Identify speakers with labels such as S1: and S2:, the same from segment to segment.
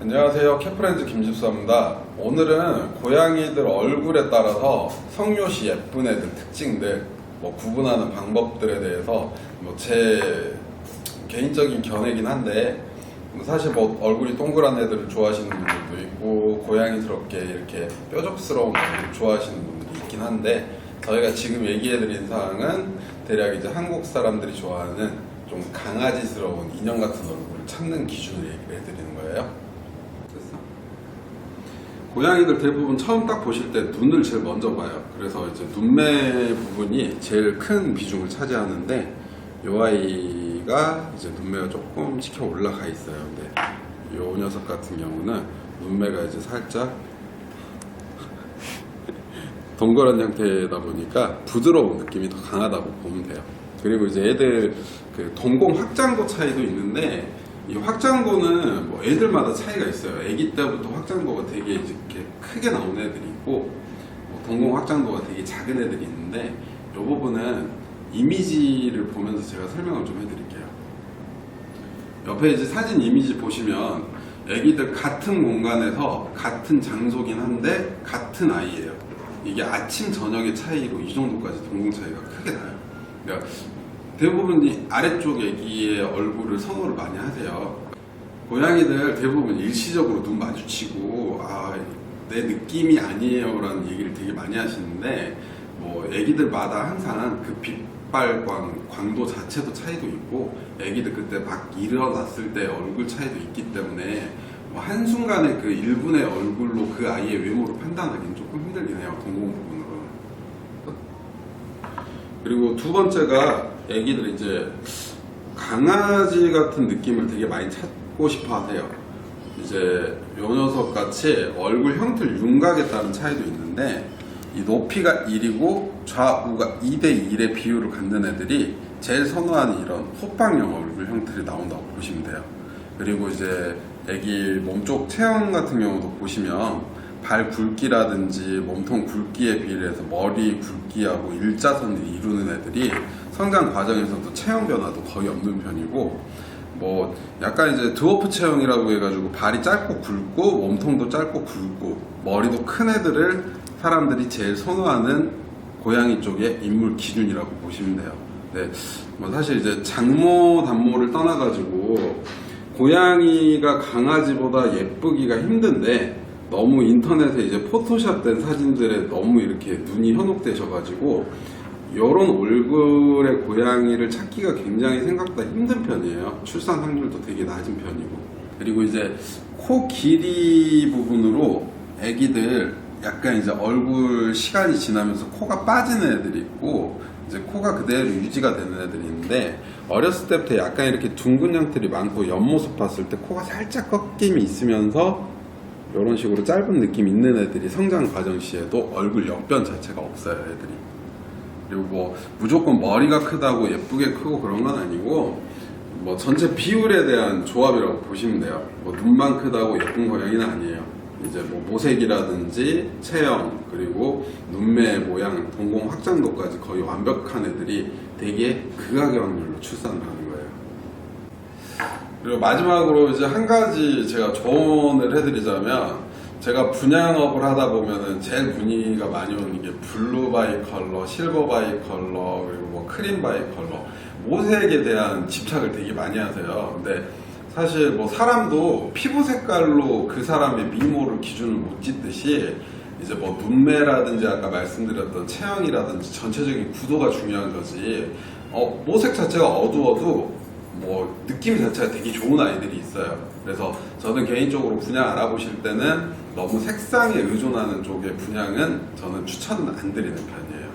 S1: 안녕하세요. 캐프렌즈 김집사입니다. 오늘은 고양이들 얼굴에 따라서 성묘시 예쁜 애들 특징들, 뭐 구분하는 방법들에 대해서 뭐 제 개인적인 견해긴 한데 사실 뭐 얼굴이 동그란 애들을 좋아하시는 분들도 있고 고양이스럽게 이렇게 뾰족스러운 애들을 좋아하시는 분들이 있긴 한데 저희가 지금 얘기해드린 사항은 대략 이제 한국 사람들이 좋아하는 좀 강아지스러운 인형 같은 얼굴을 찾는 기준을 얘기를 해드리는 거예요. 고양이들 대부분 처음 딱 보실 때 눈을 제일 먼저 봐요. 그래서 이제 눈매 부분이 제일 큰 비중을 차지하는데 이 아이가 이제 눈매가 조금 치켜 올라가 있어요. 근데 이 녀석 같은 경우는 눈매가 이제 살짝 동그란 형태다 보니까 부드러운 느낌이 더 강하다고 보면 돼요. 그리고 이제 애들 그 동공 확장도 차이도 있는데 이 확장도는 뭐 애들마다 차이가 있어요. 아기 때부터 확장도가 되게 이렇게 크게 나오는 애들이 있고 뭐 동공 확장도가 되게 작은 애들이 있는데 이 부분은 이미지를 보면서 제가 설명을 좀 해드릴게요. 옆에 이제 사진 이미지 보시면 애기들 같은 공간에서 같은 장소긴 한데 같은 아이예요. 이게 아침 저녁의 차이로 이 정도까지 동공 차이가 크게 나요. 그러니까 대부분 이 아래쪽 애기의 얼굴을 선호를 많이 하세요. 고양이들 대부분 일시적으로 눈 마주치고 아 내 느낌이 아니에요 라는 얘기를 되게 많이 하시는데 뭐 애기들마다 항상 그 빛발광 광도 자체도 차이도 있고 애기들 그때 막 일어났을 때 얼굴 차이도 있기 때문에 뭐 한순간에 그 1분의 얼굴로 그 아이의 외모를 판단하기는 조금 힘들긴 해요 동공 부분으로 그리고 두 번째가 애기들 이제 강아지 같은 느낌을 되게 많이 찾고 싶어 하세요. 이제 요 녀석 같이 얼굴 형태를 윤곽에 따른 차이도 있는데 이 높이가 1이고 좌우가 2대 1의 비율을 갖는 애들이 제일 선호하는 이런 호빵형 얼굴 형태를 나온다고 보시면 돼요. 그리고 이제 애기 몸쪽 체형 같은 경우도 보시면 발 굵기라든지 몸통 굵기에 비례해서 머리 굵기하고 일자선을 이루는 애들이 성장 과정에서도 체형 변화도 거의 없는 편이고 뭐 약간 이제 드워프 체형이라고 해가지고 발이 짧고 굵고 몸통도 짧고 굵고 머리도 큰 애들을 사람들이 제일 선호하는 고양이 쪽의 인물 기준이라고 보시면 돼요. 네, 뭐 사실 이제 장모 단모를 떠나가지고 고양이가 강아지보다 예쁘기가 힘든데 너무 인터넷에 이제 포토샵된 사진들에 너무 이렇게 눈이 현혹되셔가지고 이런 얼굴의 고양이를 찾기가 굉장히 생각보다 힘든 편이에요. 출산 확률도 되게 낮은 편이고. 그리고 이제 코 길이 부분으로 애기들 약간 이제 얼굴 시간이 지나면서 코가 빠지는 애들이 있고 이제 코가 그대로 유지가 되는 애들이 있는데 어렸을 때부터 약간 이렇게 둥근 형태들이 많고 옆모습 봤을 때 코가 살짝 꺾임이 있으면서 이런 식으로 짧은 느낌 있는 애들이 성장 과정 시에도 얼굴 옆변 자체가 없어요 애들이 그리고 뭐 무조건 머리가 크다고 예쁘게 크고 그런 건 아니고 뭐 전체 비율에 대한 조합이라고 보시면 돼요. 뭐 눈만 크다고 예쁜 고양이는 아니에요. 이제 뭐 모색이라든지 체형 그리고 눈매 모양 동공 확장도까지 거의 완벽한 애들이 되게 극악의 확률로 출산을 하는 거예요. 그리고 마지막으로 이제 한 가지 제가 조언을 해드리자면 제가 분양업을 하다 보면은 제일 문의가 많이 오는 게 블루 바이 컬러, 실버 바이 컬러, 그리고 뭐 크림 바이 컬러, 모색에 대한 집착을 되게 많이 하세요. 근데 사실 뭐 사람도 피부 색깔로 그 사람의 미모를 기준을 못 짓듯이 이제 뭐 눈매라든지 아까 말씀드렸던 체형이라든지 전체적인 구도가 중요한 거지. 어, 모색 자체가 어두워도 뭐 느낌 자체가 되게 좋은 아이들이 있어요. 그래서 저는 개인적으로 분양 알아보실 때는 너무 색상에 의존하는 쪽의 분양은 저는 추천은 안 드리는 편이에요.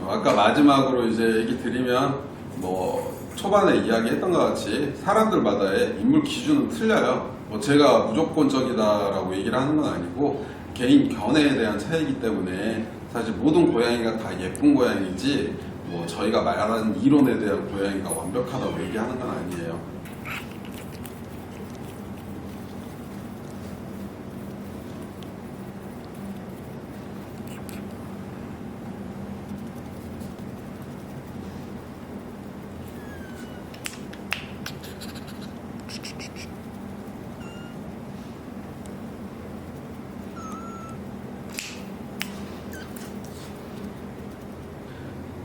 S1: 어, 아까 마지막으로 이제 얘기 드리면 뭐 초반에 이야기했던 것 같이 사람들마다의 인물 기준은 틀려요. 뭐 제가 무조건적이다라고 얘기를 하는 건 아니고 개인 견해에 대한 차이기 때문에 사실 모든 고양이가 다 예쁜 고양이지 뭐 저희가 말하는 이론에 대한 고양이가 완벽하다고 얘기하는 건 아니에요.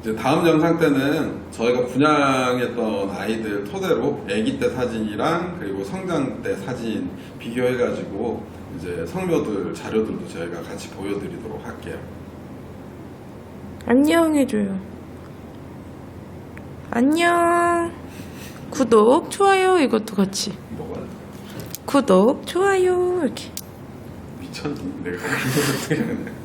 S1: 이제 다음 영상 때는 저희가 분양했던 아이들 토대로 아기 때 사진이랑 그리고 성장 때 사진 비교해가지고 이제 성묘들 자료들도 저희가 같이 보여드리도록 할게요.
S2: 안녕 해줘요. 안녕. 구독, 좋아요 이것도 같이.
S1: 뭐가
S2: 구독, 좋아요 이렇게.
S1: 미쳤니? 내가 그걸 어떻게 하냐.